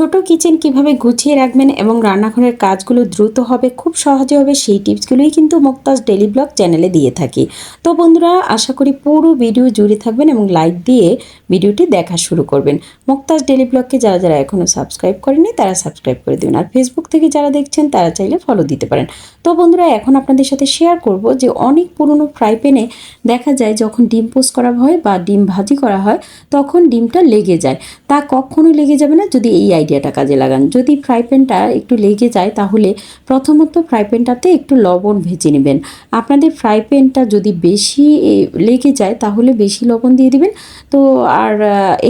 ছোট কিচেন কীভাবে গুছিয়ে রাখবেন এবং রান্নাঘরের কাজগুলো দ্রুত হবে, খুব সহজে হবে, সেই টিপসগুলোই কিন্তু মুক্তাজ ডেলি ব্লগ চ্যানেলে দিয়ে থাকি। তো বন্ধুরা, আশা করি পুরো ভিডিও জুড়ে থাকবেন এবং লাইক দিয়ে ভিডিওটি দেখা শুরু করবেন। মুক্তাজ ডেলি ব্লগকে যারা যারা এখনও সাবস্ক্রাইব করেনি তারা সাবস্ক্রাইব করে দেবেন। আর ফেসবুক থেকে যারা দেখছেন, তারা চাইলে ফলো দিতে পারেন। তো বন্ধুরা, এখন আপনাদের সাথে শেয়ার করব যে অনেক পুরনো ফ্রাই প্যানে দেখা যায় যখন ডিম পোস্ট করা হয় বা ডিম ভাজি করা হয়, তখন ডিমটা লেগে যায়। তা কখনোই লেগে যাবে না যদি এই আইডিয়াটা কাজে লাগান। যদি ফ্রাই প্যানটা একটু লেগে যায়, তাহলে প্রথমত ফ্রাই প্যানটাতে একটু লবণ ভেজে নেবেন। আপনাদের ফ্রাই প্যানটা যদি বেশি লেগে যায়, তাহলে বেশি লবণ দিয়ে দিবেন। তো আর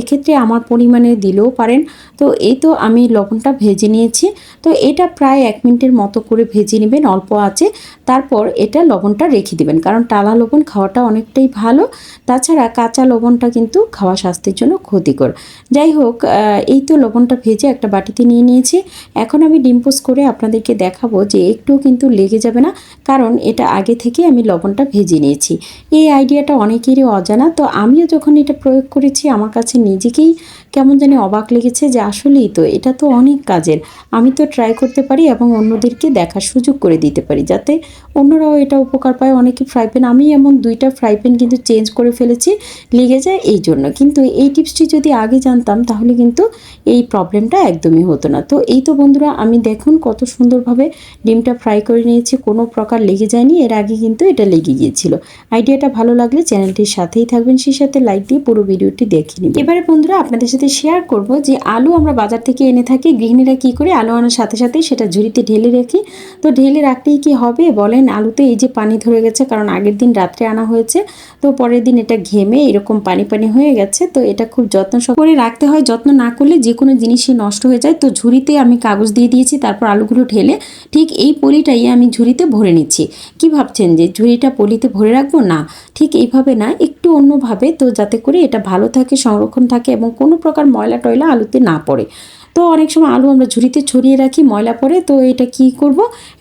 এক্ষেত্রে আমার পরিমাণে দিলেও পারেন। তো এই তো আমি লবণটা ভেজে নিয়েছি। তো এটা প্রায় এক মিনিটের মতো করে ভেজে নেবেন, অল্প আছে। তারপর এটা লবণটা রেখে দিবেন, কারণ টালা লবণ খাওয়াটা অনেকটাই ভালো। তাছাড়া কাঁচা লবণটা কিন্তু খাওয়া স্বাস্থ্যের জন্য ক্ষতিকর। যাই হোক এই তো লবণটা ভেজে একটা বাটিতে নিয়ে নিয়েছি। এখন আমি ডিম পোস্ট করে আপনাদেরকে দেখাবো যে একটু কিন্তু লেগে যাবে না, কারণ এটা আগে থেকে আমি লবণটা ভেজে নিয়েছি। এই আইডিয়াটা অনেকেরই অজানা, তো আমিও যখন এটা প্রয়োগ করেছি, আমার কাছে নিজেকেই কেমন জানি অবাক লেগেছে যে আসলেই তো এটা তো অনেক কাজের। আমি তো ট্রাই করতে পারি এবং অন্যদেরকে দেখার সুযোগ করে দিতে পারি যাতে অন্যরাও এটা উপকার পায়। অনেকে ফ্রাই প্যান আমি এমন দুইটা ফ্রাই প্যান কিন্তু চেঞ্জ করে ফেলেছি, লেগে যায় এই জন্য। কিন্তু এই টিপসটি যদি আগে জানতাম তাহলে কিন্তু এই প্রবলেমটা একদমই হতো না। তো এই তো বন্ধুরা, আমি দেখুন কত সুন্দরভাবে ডিমটা ফ্রাই করে নিয়েছি, কোনো প্রকার লেগে যায়নি, এর আগে কিন্তু এটা লেগে গিয়েছিল। আইডিয়াটা ভালো লাগলে চ্যানেলটির সাথেই থাকবেন, সেই সাথে লাইক দিয়ে পুরো ভিডিওটি দেখে নিন এবারে বন্ধুরা, আপনাদের সাথে শেয়ার করব যে আলু আমরা বাজার থেকে এনে থাকি, গৃহিণীরা কি করে আলু আনার সাথে সাথে সেটা ঝুড়িতে ঢেলে রাখি। তো ঢেলে রাখলেই কি হবে? বলেন, আলুতে এই যে পানি ধরে গেছে, কারণ আগের দিন রাত্রে আনা হয়েছে, তো পরের দিন এটা ঘেমে এরকম পানি পানি হয়ে গেছে, তো এটা খুব যত্ন করে রাখতে হয়, যত্ন না করলে যে কোনো জিনিসই নষ্ট হয়ে যায়। তো ঝুড়িতে আমি কাগজ দিয়ে দিয়েছি, তারপর আলুগুলো ঢেলে ঠিক এই পলিটাই আমি ঝুড়িতে ভরে নিচ্ছি। কি ভাবছেন যে ঝুড়িটা পলিতে ভরে রাখব? না, ঠিক এইভাবে না, একটু অন্যভাবে, তো যাতে করে এটা ভালো থাকে, সংরক্ষণ থাকে এবং কোনো প্রকার ময়লা টয়লা আলুতে না পড়ে। তো অনেক সময় আলু আমরা ঝুড়িতে ছড়িয়ে রাখি, ময়লা পরে তো এটা কি করব?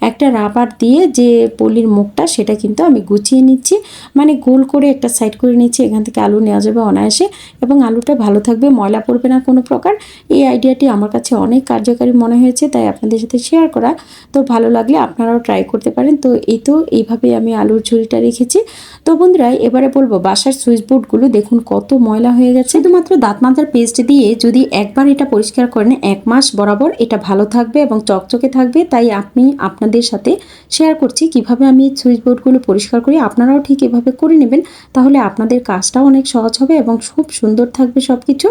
একটা রাবার দিয়ে যে পলির মুখটা সেটা কিন্তু আমি গুছিয়ে নিচ্ছি। মানে গোল করে একটা সাইড করে নিচ্ছি, এখান থেকে আলু নেওয়া যাবে অনায়াসে এবং আলুটা ভালো থাকবে, ময়লা পড়বে না কোনো প্রকার। এই আইডিয়াটি আমার কাছে অনেক কার্যকারী মনে হয়েছে, তাই আপনাদের সাথে শেয়ার করা। তো ভালো লাগলে আপনারাও ট্রাই করতে পারেন। তো এই তো এইভাবে আমি আলুর ঝুড়িটা রেখেছি। তো বন্ধুরা, এবারে বলব, বাসার সুইচ বোর্ডগুলো দেখুন কত ময়লা হয়ে গেছে। শুধুমাত্র দাঁত মাজার পেস্ট দিয়ে যদি একবার এটা পরিষ্কার করেন এক মাস বরাবর এটা ভালো থাকবে এবং চকচকে থাকবে। তাই আমি আপনাদের সাথে শেয়ার করছি কীভাবে আমি সুইচ বোর্ডগুলো পরিষ্কার করি। আপনারাও ঠিক এভাবে করে নেবেন। তাহলে আপনাদের কাজটাও অনেক সহজ হবে এবং খুব সুন্দর থাকবে সব কিছু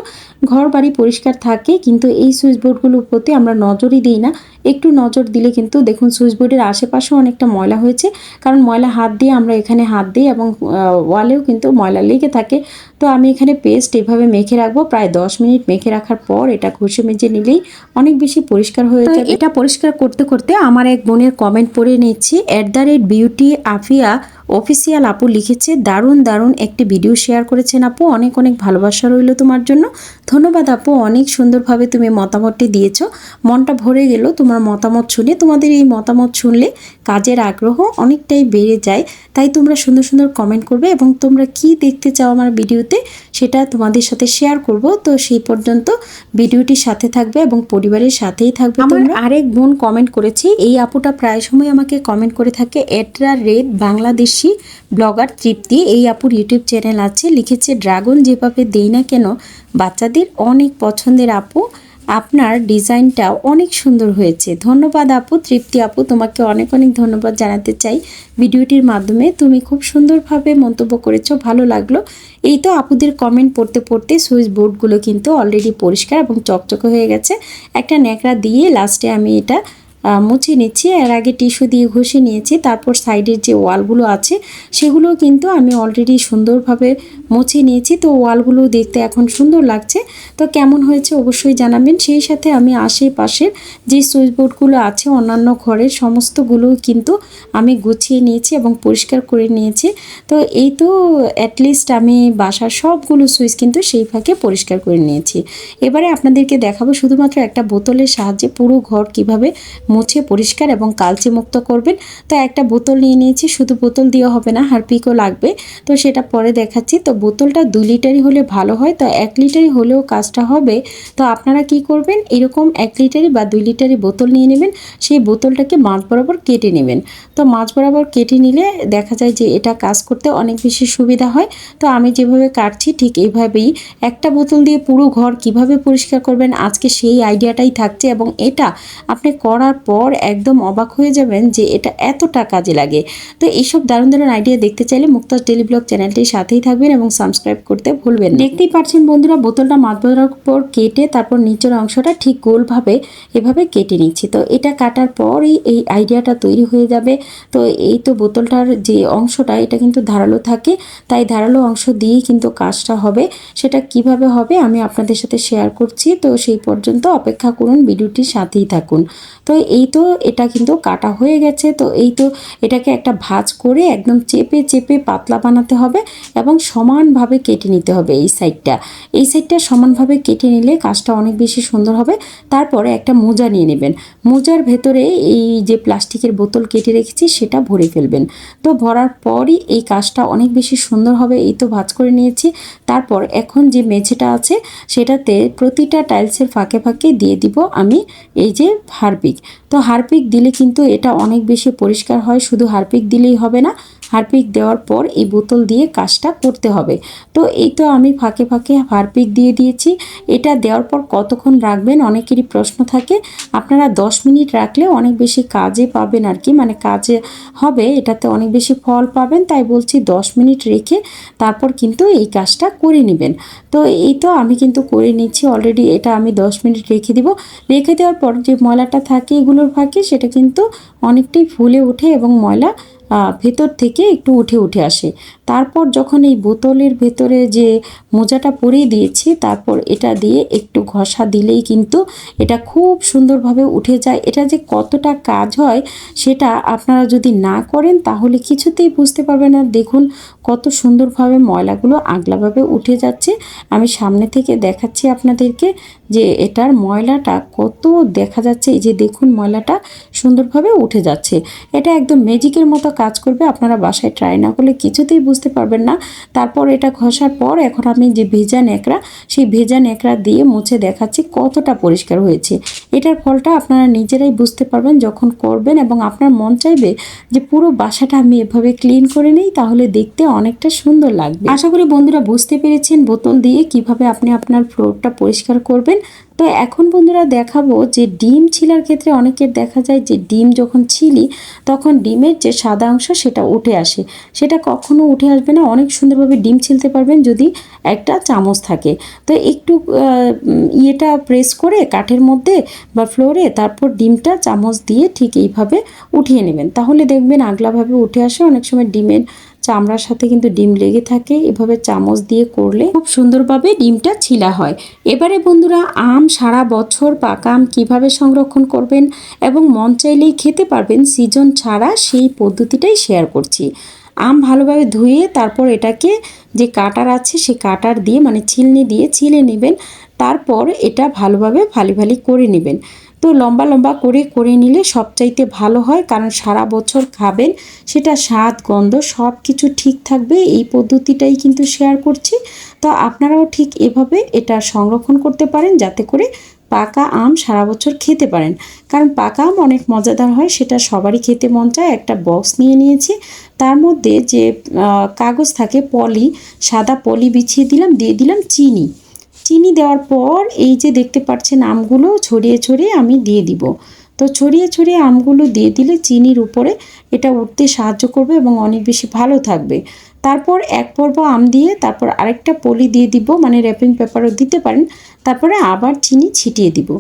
ঘর বাড়ি পরিষ্কার থাকে কিন্তু এই সুইচ বোর্ডগুলোর প্রতি আমরা নজরই দিই না। একটু নজর দিলে কিন্তু দেখুন সুইচ বোর্ডের আশেপাশেও অনেকটা ময়লা হয়েছে। কারণ ময়লা হাত দিয়ে আমরা এখানে হাত দিই এবং ওয়ালেও কিন্তু ময়লা লেগে থাকে। তো আমি এখানে পেস্ট এভাবে মেখে রাখব। প্রায় দশ মিনিট মেখে রাখার পর এটা ঘষে মেজে নিলেই অনেক বেশি পরিষ্কার হয়ে যাবে। এটা পরিষ্কার করতে করতে আমার এক বোনের কমেন্ট পড়ে নিচ্ছি at the rate beauty Afia official আপু লিখেছে দারুণ দারুণ একটি ভিডিও শেয়ার করেছেন আপু অনেক অনেক ভালোবাসা রইল তোমার জন্য। ধন্যবাদ আপু অনেক সুন্দরভাবে তুমি মতামতটি দিয়েছ। মনটা ভরে গেল তোমার মতামত শুনে। তোমাদের এই মতামত শুনলে কাজের আগ্রহ অনেকটাই বেড়ে যায়। তাই তোমরা সুন্দর সুন্দর কমেন্ট করবে এবং তোমরা কি দেখতে চাও আমার ভিডিওতে সেটা তোমাদের সাথে শেয়ার করব। তো সেই পর্যন্ত ভিডিওটির সাথে থাকবে এবং পরিবারের সাথেই থাকবে আমার আরেক বোন কমেন্ট করেছি এই আপুটা প্রায় সময় আমাকে কমেন্ট করে থাকে at the rate Bangladeshi blogger Tripti. এই আপুর ইউটিউব চ্যানেল আছে লিখেছে ড্রাগন যেভাবে দেই না কেন বাচ্চাদের অনেক পছন্দের আপু। আপনার ডিজাইনটা অনেক সুন্দর হয়েছে। ধন্যবাদ আপু, তৃপ্তি আপু, তোমাকে অনেক অনেক ধন্যবাদ জানাতে চাই। ভিডিওটির মাধ্যমে তুমি খুব সুন্দরভাবে মন্তব্য করেছ, ভালো লাগল। এই তো আপুদের কমেন্ট পড়তে পড়তে সুইচ বোর্ডগুলো কিন্তু অলরেডি পরিষ্কার এবং চকচকে হয়ে গেছে। একটা ন্যাকড়া দিয়ে লাস্টে আমি এটা মুছে নিচ্ছি। এর আগে টিস্যু দিয়ে ঘষে নিয়েছি। তারপর সাইডের যে ওয়ালগুলো আছে সেগুলো কিন্তু আমি অলরেডি সুন্দরভাবে মুছে নিয়েছি। তো ওয়ালগুলো দেখতে এখন সুন্দর লাগছে। তো কেমন হয়েছে অবশ্যই জানাবেন। সেই সাথে আমি আশেপাশের যে সুইচ বোর্ডগুলো আছে, অন্যান্য ঘরের সমস্তগুলো কিন্তু আমি গুছিয়ে নিয়েছি এবং পরিষ্কার করে নিয়েছি। তো এই তো অ্যাটলিস্ট আমি বাসার সবগুলো সুইচ কিন্তু সেই ফাঁকে পরিষ্কার করে নিয়েছি। এবারে আপনাদেরকে দেখাবো শুধুমাত্র একটা বোতলের সাহায্যে পুরো ঘর কীভাবে মুছে পরিষ্কার এবং কালচে মুক্ত করবেন। তো একটা বোতল নিয়ে নিয়েছি, শুধু বোতল দিয়ে হবে না, হারপিকও লাগবে। তো সেটা পরে দেখাচ্ছি। তো বোতলটা দুই লিটারই হলে ভালো হয়, তো এক লিটারই হলেও কাজটা হবে। তো আপনারা কি করবেন, এরকম এক লিটারই বা দুই লিটারই বোতল নিয়ে নেবেন, সেই বোতলটাকে মাছ বরাবর কেটে নেবেন। তো মাছ বরাবর কেটে নিলে দেখা যায় যে এটা কাজ করতে অনেক বেশি সুবিধা হয়। তো আমি যেভাবে কাটছি ঠিক এইভাবেই একটা বোতল দিয়ে পুরো ঘর কীভাবে পরিষ্কার করবেন, আজকে সেই আইডিয়াটাই থাকছে এবং এটা আপনি করার পর একদম অবাক হয়ে যাবেন যে এটা এতটা কাজে লাগে। তো এইসব দারুণ দারুণ আইডিয়া দেখতে চাইলে মুক্তাজ ডেলি ব্লগ চ্যানেলটির সাথেই থাকবেন এবং সাবস্ক্রাইব করতে ভুলবেন দেখতেই পাচ্ছেন বন্ধুরা, বোতলটা মাছ বরাবর পর কেটে তারপর নিচের অংশটা ঠিক গোলভাবে এভাবে কেটে নিচ্ছি। তো এটা কাটার পরই এই আইডিয়াটা তৈরি হয়ে যাবে। তো এই তো বোতলটার যে অংশটা, এটা কিন্তু ধারালো থাকে। তাই ধারালো অংশ দিয়েই কিন্তু কাজটা হবে। সেটা কীভাবে হবে আমি আপনাদের সাথে শেয়ার করছি। তো সেই পর্যন্ত অপেক্ষা করুন, ভিডিওটির সাথেই থাকুন। তো এই তো এটা কিন্তু কাটা হয়ে গেছে, তো এই তো এটাকে একটা ভাজ করে একদম চেপে চেপে পাতলা বানাতে হবে এবং সমানভাবে কেটে নিতে হবে এই সাইডটা। এই সাইডটা সমানভাবে কেটে নিলে কাজটা অনেক বেশি সুন্দর হবে। তারপরে একটা মোজা নিয়ে নেবেন। মোজার ভেতরে এই যে প্লাস্টিকের বোতল কেটে রেখেছি সেটা ভরে ফেলবেন। তো ভরার পরই এই কাজটা অনেক বেশি সুন্দর হবে, এই তো ভাজ করে নিয়েছি। তারপর এখন যে মেঝেটা আছে সেটাতে প্রতিটা টাইলসের ফাঁকে ফাঁকে দিয়ে দিব আমি এই যে হারপিক তো হারপিক দিলে কিন্তু এটা অনেক বেশি পরিষ্কার হয়। শুধু হারপিক দিলেই হবে না হারপিক দেওয়ার পর এই বোতল দিয়ে কাজটা করতে হবে। তো এই তো আমি ফাঁকে ফাঁকে হারপিক দিয়ে দিয়েছি। এটা দেওয়ার পর কতক্ষণ রাখবেন অনেকেরই প্রশ্ন থাকে। আপনারা 10 মিনিট রাখলে অনেক বেশি কাজে পাবেন আর কি। মানে কাজে হবে, এটাতে অনেক বেশি ফল পাবেন। তাই বলছি 10 মিনিট রেখে তারপর কিন্তু এই কাজটা করে নেবেন। তো এই তো আমি কিন্তু করে নিচ্ছি অলরেডি এটা আমি 10 মিনিট রেখে দিব। রেখে দেওয়ার পর যে ময়লাটা থাকে এগুলোর ফাঁকে, সেটা কিন্তু অনেকটাই ফুলে ওঠে এবং ময়লা ভেতর থেকে একটু উঠে উঠে আসে। তারপর যখন এই বোতলের ভেতরে যে মোজাটা পরিয়ে দিয়েছি, তারপর এটা দিয়ে একটু ঘষা দিলেই কিন্তু এটা খুব সুন্দরভাবে উঠে যায়। এটা যে কতটা কাজ হয় সেটা আপনারা যদি না করেন, তাহলে কিছুতেই বুঝতে পারবেন না। দেখুন কত সুন্দরভাবে ময়লাগুলো আগলাভাবে উঠে যাচ্ছে। আমি সামনে থেকে দেখাচ্ছি আপনাদেরকে যে এটার ময়লাটা কত দেখা যাচ্ছে। এই যে দেখুন ময়লাটা সুন্দরভাবে উঠে যাচ্ছে। এটা একদম ম্যাজিকের মতো কাজ করবে। আপনারা বাসায় ট্রাই না করলে কিছুতেই বুঝতে পারবেন না। তারপর এটা ঘষার পর এখন আমি যে ভেজা ন্যাকড়া, সেই ভেজা ন্যাকড়া দিয়ে মুছে দেখাচ্ছি কতটা পরিষ্কার হয়েছে। এটার ফলটা আপনারা নিজেরাই বুঝতে পারবেন যখন করবেন এবং আপনার মন চাইবে যে পুরো বাসাটা আমি এভাবে ক্লিন করে নিই, তাহলে দেখতে অনেকটা সুন্দর লাগবে। আশা করি বন্ধুরা বুঝতে পেরেছেন বোতল দিয়ে কীভাবে আপনি আপনার ফ্লোরটা পরিষ্কার করবেন। তো এখন বন্ধুরা দেখাবো যে ডিম ছিলার ক্ষেত্রে অনেকের দেখা যায় যে ডিম যখন ছিলি, তখন ডিমের যে সাদা অংশ সেটা উঠে আসে। সেটা কখনো উঠে আসবে না, অনেক সুন্দরভাবে ডিম ছিলতে পারবেন যদি একটা চামচ থাকে। তো একটু ইয়েটা প্রেস করে কাঠের মধ্যে বা ফ্লোরে তারপর ডিমটা চামচ দিয়ে ঠিক এইভাবে উঠিয়ে নেবেন। তাহলে দেখবেন আগলাভাবে উঠে আসে। অনেক সময় ডিমের চামড়ার সাথে কিন্তু ডিম লেগে থাকে। এভাবে চামচ দিয়ে করলে খুব সুন্দরভাবে ডিমটা ছিলা হয়। এবারে বন্ধুরা, আম সারা বছর পাকা আম কীভাবে সংরক্ষণ করবেন এবং মন চাইলেই খেতে পারবেন, সিজন ছাড়া সেই পদ্ধতিটাই শেয়ার করছি। আম ভালোভাবে ধুয়ে তারপর এটাকে যে কাটার আছে সেই কাটার দিয়ে মানে ছিলনি দিয়ে ছিলে নেবেন। তারপর এটা ভালোভাবে ফালি ফালি করে নেবেন। তো লম্বা লম্বা করে করে নিলে সবচাইতে ভালো হয়। কারণ সারা বছর খাবেন, সেটা স্বাদ, গন্ধ সব কিছু ঠিক থাকবে। এই পদ্ধতিটাই কিন্তু শেয়ার করছি। তো আপনারাও ঠিক এভাবে এটা সংরক্ষণ করতে পারেন, যাতে করে পাকা আম সারা বছর খেতে পারেন। কারণ পাকা আম অনেক মজাদার হয়, সেটা সবারই খেতে মন চায়। একটা বক্স নিয়ে নিয়েছি। তার মধ্যে যে কাগজ থাকে, পলি, সাদা পলি বিছিয়ে দিলাম, দিয়ে দিলাম চিনি। চিনি দেওয়ার পর এই যে দেখতে পাচ্ছেন আমগুলো ছড়িয়ে ছড়িয়ে আমি দিয়ে দিব। তো ছড়িয়ে ছড়িয়ে আমগুলো দিয়ে দিলে চিনির উপরে এটা উঠতে সাহায্য করবে এবং অনেক বেশি ভালো থাকবে। তারপর এক পর্ব আম দিয়ে তারপর আরেকটা পলি দিয়ে দিব মানে র্যাপিং পেপারও দিতে পারেন। তারপরে আবার চিনি ছিটিয়ে দিব।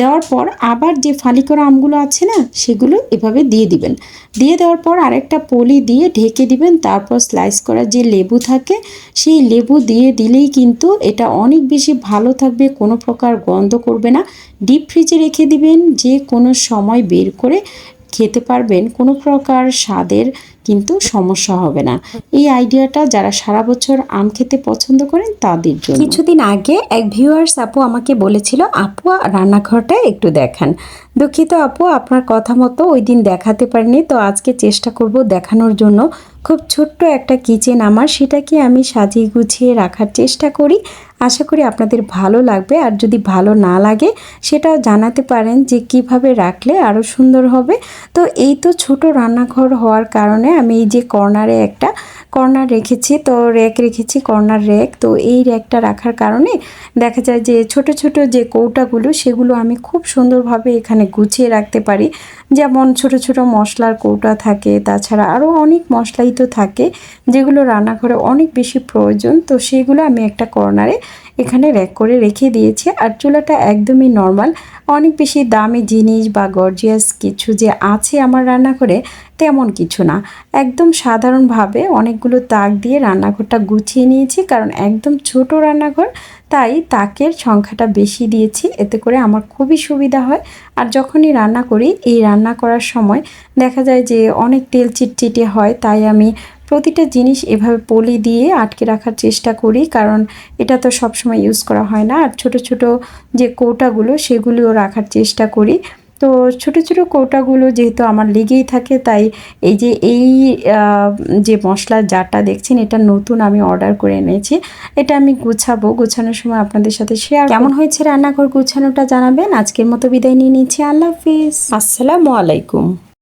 দেওয়ার পর আবার যে ফালি করা আমগুলো আছে না, সেগুলো এভাবে দিয়ে দিবেন। দিয়ে দেওয়ার পর আরেকটা পলি দিয়ে ঢেকে দিবেন, তারপর স্লাইস করা যে লেবু থাকে, সেই লেবু দিয়ে দিলেই কিন্তু এটা অনেক বেশি ভালো থাকবে, কোনো প্রকার গন্ধ করবে না। ডিপ ফ্রিজে রেখে দিবেন, যে কোনো সময় বের করে খেতে পারবেন, কোনো প্রকার স্বাদের কিন্তু সমস্যা হবে না। এই আইডিয়াটা যারা সারা বছর আম খেতে পছন্দ করেন, তাদের জন্য। কিছুদিন আগে এক ভিউয়ার্স আপু আমাকে বলেছিল, আপু, রান্নাঘরটা একটু দেখান। দুঃখিত আপু, আপনার কথা মতো ওই দিন দেখাতে পারিনি, তো আজকে চেষ্টা করব দেখানোর জন্য। খুব ছোট্ট একটা কিচেন আমার, সেটাকে আমি সাজিয়ে গুছিয়ে রাখার চেষ্টা করি। আশা করি আপনাদের ভালো লাগবে, আর যদি ভালো না লাগে সেটাও জানাতে পারেন যে কীভাবে রাখলে আরও সুন্দর হবে। তো এই তো ছোট রান্নাঘর হওয়ার কারণে আমি এই যে কর্নারে একটা কর্নার রেখেছি, তো র্যাক রেখেছি কর্নার র্যাক তো এই র্যাকটা রাখার কারণে দেখা যায় যে ছোট ছোট যে কৌটাগুলো, সেগুলো আমি খুব সুন্দরভাবে এখানে গুছিয়ে রাখতে পারি। যেমন ছোট ছোট মশলার কৌটা থাকে, তাছাড়া আরও অনেক মশলাই তো থাকে, যেগুলো রান্নাঘরে অনেক বেশি প্রয়োজন। তো সেগুলো আমি একটা কর্নারে এখানে র্যাক করে রেখে দিয়েছি আর চুলাটা একদমই নর্মাল অনেক বেশি দামি জিনিস বা গর্জিয়াস কিছু যে আছে আমার রান্নাঘরে তেমন কিছু না। একদম সাধারণভাবে অনেকগুলো তাক দিয়ে রান্নাঘরটা গুছিয়ে নিয়েছি কারণ একদম ছোট রান্নাঘর, তাই তাকের সংখ্যাটা বেশি দিয়েছি। এতে করে আমার খুবই সুবিধা হয়। আর যখনই রান্না করি, এই রান্না করার সময় দেখা যায় যে অনেক তেল চিটচিটে হয়, তাই আমি প্রতিটা জিনিস এভাবে পলি দিয়ে আটকে রাখার চেষ্টা করি কারণ এটা তো সবসময় ইউজ করা হয় না। আর ছোট ছোট যে কৌটাগুলো সেগুলিও রাখার চেষ্টা করি। তো ছোট ছোট কৌটাগুলো যেহেতু আমার লেগেই থাকে তাই এই যে এই যে মশলার জারটা দেখছেন এটা নতুন আমি অর্ডার করে এনেছি। এটা আমি গুছাবো। গোছানোর সময় আপনাদের সাথে শেয়ার কেমন হয়েছে রান্নাঘর গুছানোটা জানাবেন? আজকের মতো বিদায় নিয়ে নিচ্ছি। আল্লাহ হাফিজ। আসসালামু আলাইকুম।